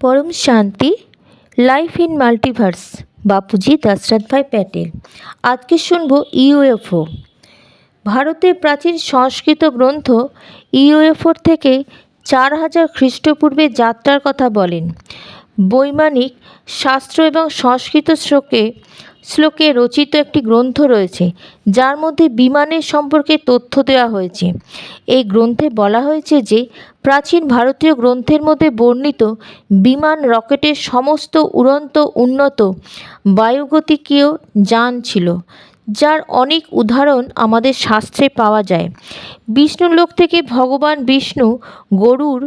পরম শান্তি life in multiverse Bapuji Dasrath Bhai Patel. আজকে শুনব ইউএফও। ভারতের প্রাচীন সংস্কৃত গ্রন্থ ইউএফওর থেকে চার হাজার খ্রিস্টপূর্বে যাত্রার কথা বলেন। বৈমানিক শাস্ত্র এবং সংস্কৃত শ্লোকে শ্লোকে রচিত একটি গ্রন্থ রয়েছে, যার মধ্যে বিমানের সম্পর্কে তথ্য দেওয়া হয়েছে। এই গ্রন্থে বলা হয়েছে যে, প্রাচীন ভারতীয় গ্রন্থের মধ্যে বর্ণিত বিমান রকেটের সমস্ত উড়ন্ত, উন্নত, বায়ুগতিকীয় যান ছিল, যার অনেক উদাহরণ আমাদের শাস্ত্রে পাওয়া যায়। বিষ্ণুলোক থেকে ভগবান বিষ্ণু গরুর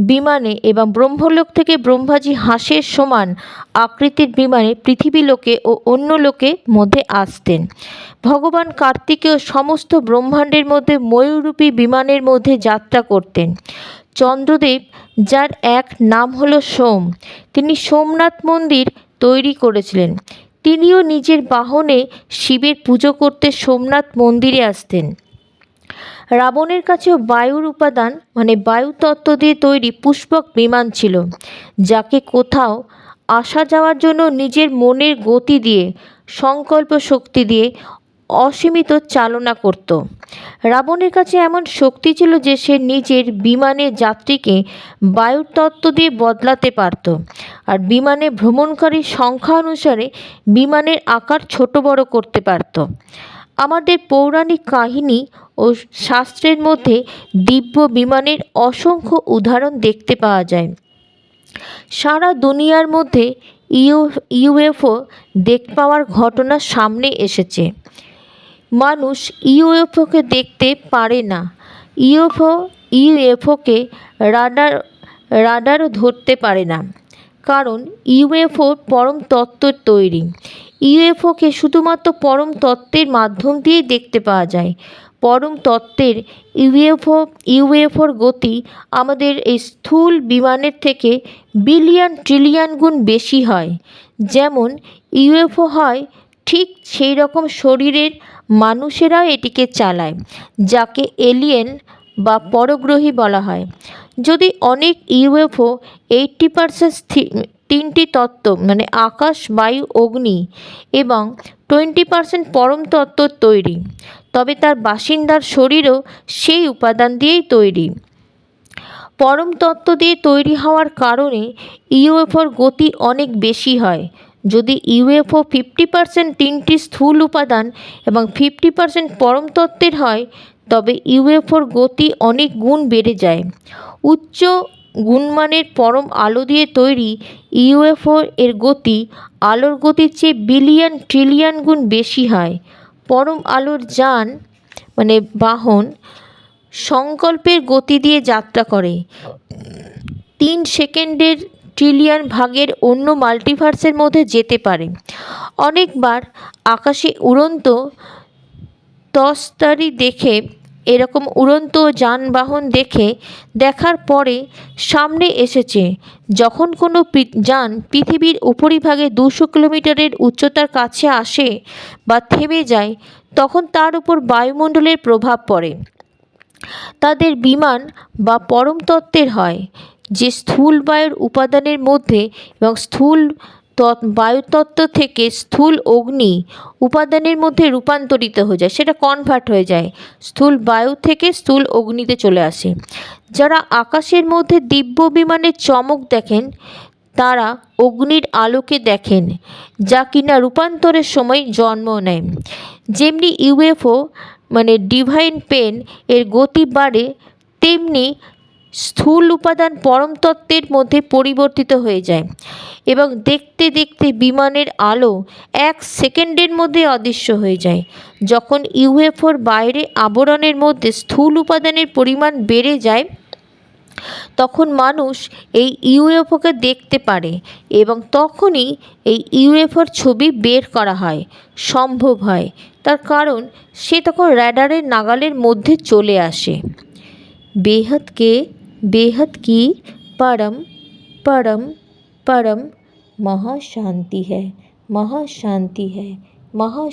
বিমানে এবং ব্রহ্মলোক থেকে ব্রহ্মাজি হাঁসের সমান আকৃতির বিমানে পৃথিবী লোকে ও অন্য লোকে মধ্যে আসতেন। ভগবান কার্তিকেয় সমস্ত ব্রহ্মাণ্ডের মধ্যে ময়ূরূপী বিমানের মধ্যে যাত্রা করতেন। চন্দ্রদেব, যার এক নাম হলো সোম, তিনি সোমনাথ মন্দির তৈরি করেছিলেন। তিনিও নিজের বাহনে শিবের পুজো করতে সোমনাথ মন্দিরে আসতেন। রাবণের কাছেও বায়ুর উপাদান মানে বায়ুতত্ত্ব দিয়ে তৈরি পুষ্পক বিমান ছিল, যাকে কোথাও আসা যাওয়ার জন্য নিজের মনের গতি দিয়ে, সংকল্প শক্তি দিয়ে অসীমিত চালনা করত। রাবণের কাছে এমন শক্তি ছিল যে সে নিজের বিমানের যাত্রীকে বায়ুর তত্ত্ব দিয়ে বদলাতে পারত, আর বিমানে ভ্রমণকারীর সংখ্যা অনুসারে বিমানের আকার ছোট বড় করতে পারত। আমাদের পৌরাণিক কাহিনী ও শাস্ত্রের মধ্যে দিব্য বিমানের অসংখ্য উদাহরণ দেখতে পাওয়া যায়। সারা দুনিয়ার মধ্যে ইউ, ইউএফও দেখ পাওয়ার ঘটনা সামনে এসেছে। মানুষ ইউএফওকে দেখতে পারে না। ইউএফও, ইউএফওকে রাডার, রাডারও ধরতে পারে না। কারণ ইউএফও পরম তত্ত্বের তৈরি। ইউএফওকে শুধুমাত্র পরম তত্ত্বের মাধ্যম দিয়েই দেখতে পাওয়া যায়। পরম তত্ত্বের ইউএফও, ইউএফওর গতি আমাদের এই স্থূল বিমানের থেকে বিলিয়ন ট্রিলিয়ন গুণ বেশি হয়। যেমন ইউএফও হয়, ঠিক সেই রকম শরীরের মানুষেরাও এটিকে চালায়, যাকে এলিয়েন বা পরগ্রহী বলা হয়। যদি অনেক ইউএফও এইট্টি পারসেন্ট তিনটি তত্ত্ব মানে আকাশ, বায়ু, অগ্নি এবং টোয়েন্টি পারসেন্ট পরম তত্ত্ব তৈরি। তবে তার বাসিন্দার শরীরও সেই উপাদান দিয়েই তৈরি। পরম তত্ত্ব দিয়ে তৈরি হওয়ার কারণে ইউএফওর গতি অনেক বেশি হয়। যদি ইউএফও ফিফটি পারসেন্ট তিনটি স্থূল উপাদান এবং ফিফটি পারসেন্ট পরম তত্ত্বের হয়, তবে ইউএফওর গতি অনেক গুণ বেড়ে যায়। উচ্চ গুণমানের পরম আলো দিয়ে তৈরি ইউএফও এর গতি, আলোর গতির চেয়ে বিলিয়ন ট্রিলিয়ন গুণ বেশি হয়। পরম আলোর যান মানে বাহন, সংকল্পের গতি দিয়ে যাত্রা করে। তিন সেকেন্ডের ট্রিলিয়ন ভাগের অন্য মাল্টিভার্সের মধ্যে যেতে পারে। অনেকবার আকাশে উড়ন্ত তস্তারি দেখে এরকম উড়ন্ত যানবাহন দেখে দেখার পরে সামনে এসেছে, যখন কোনো যান পৃথিবীর উপরিভাগে দুশো কিলোমিটারের উচ্চতার কাছে আসে বা থেমে যায়, তখন তার উপর বায়ুমণ্ডলের প্রভাব পড়ে। তাদের বিমান বা পরমতত্ত্বের হয়, যে স্থূল বায়ুর উপাদানের মধ্যে এবং স্থূল বায়ুতত্ত্ব থেকে স্থূল অগ্নি উপাদানের মধ্যে রূপান্তরিত হয়ে যায়। সেটা কনভার্ট হয়ে যায়। স্থূল বায়ু থেকে স্থূল অগ্নিতে চলে আসে। যারা আকাশের মধ্যে দিব্য বিমানের চমক দেখেন, তারা অগ্নির আলোকে দেখেন, যা কিনা রূপান্তরের সময় জন্ম নেয়। যেমনি ইউএফও মানে ডিভাইন পেন এর গতি বাড়ে, তেমনি স্থূল উপাদান পরম তত্ত্বের মধ্যে পরিবর্তিত হয়ে যায় এবং দেখতে দেখতে বিমানের আলো এক সেকেন্ডের মধ্যে অদৃশ্য হয়ে যায়। যখন ইউএফওর বাইরে আবরণের মধ্যে স্থূল উপাদানের পরিমাণ বেড়ে যায়, তখন মানুষ এই ইউএফওকে দেখতে পারে এবং তখনই এই ইউএফওর ছবি বের করা হয়, সম্ভব হয়। তার কারণ, সে তখন র্যাডারের নাগালের মধ্যে চলে আসে। বেহদকে बेहद की परम परम परम महा शांति है महा शांति है महा